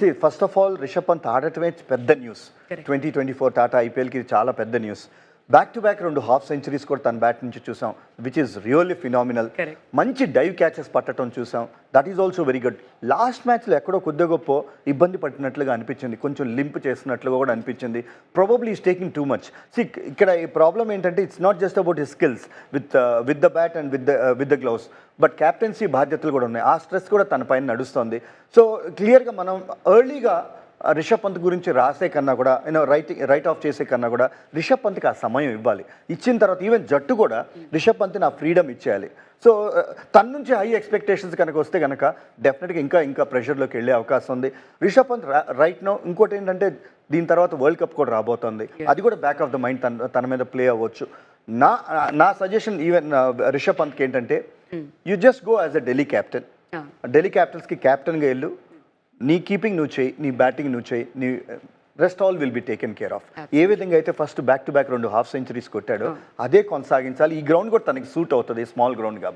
See first of all Rishabh Pant ఆడటమే పెద్ద news. Twenty twenty four Tata ఐపీఎల్కి చాలా పెద్ద news back to back రెండు half centuries కూడా తన బ్యాట్ నుంచి చూసాం విచ్ ఇస్ రియల్లీ ఫినామినల్. మంచి డైవ్ క్యాచెస్ పట్టడం చూసాం. That is also very good last మ్యాచ్లో ఎక్కడో కొద్ది గొప్ప ఇబ్బంది పట్టినట్లుగా అనిపించింది. కొంచెం లింప్ చేసినట్లుగా కూడా అనిపించింది. Probably is taking too much see ఇక్కడ ఈ ప్రాబ్లం ఏంటంటే it's not just about his skills with with the bat and with the with the gloves but captaincy బాధ్యతలు కూడా ఉన్నాయి. ఆ స్ట్రెస్ కూడా తన పైన నడుస్తుంది. సో క్లియర్గా మనం ఎర్లీగా రిషబ్ పంత్ గురించి రాసే కన్నా కూడా యూనో రైట్ రైట్ ఆఫ్ చేసే కన్నా కూడా రిషబ్ పంత్కి ఆ సమయం ఇవ్వాలి. ఇచ్చిన తర్వాత ఈవెన్ జట్టు కూడా రిషబ్ పంత్ని ఆ ఫ్రీడమ్ ఇచ్చేయాలి. సో తన నుంచి హై ఎక్స్పెక్టేషన్స్ కనుక వస్తే కనుక డెఫినెట్గా ఇంకా ఇంకా ప్రెషర్లోకి వెళ్ళే అవకాశం ఉంది. రిషబ్ పంత్ రైట్ నో ఇంకోటి ఏంటంటే దీని తర్వాత వరల్డ్ కప్ కూడా రాబోతుంది. అది కూడా బ్యాక్ ఆఫ్ ద మైండ్ తన తన మీద ప్లే అవ్వచ్చు. నా నా సజెషన్ ఈవెన్ రిషబ్ పంత్కి ఏంటంటే you just go as a Delhi captain. Delhi క్యాపిటల్స్కి క్యాప్టెన్గా వెళ్ళు. నీ కీపింగ్ నువ్వు చేయి నీ బ్యాటింగ్ నువ్వు చేయి నీ rest all will be taken care of ఏ విధంగా అయితే ఫస్ట్ బ్యాక్ టు బ్యాక్ రెండు హాఫ్ సెంచరీస్ కొట్టాడో అదే కొనసాగించాలి. ఈ గ్రౌండ్ కూడా తనకి సూట్ అవుతుంది స్మాల్ గ్రౌండ్ కాబట్టి.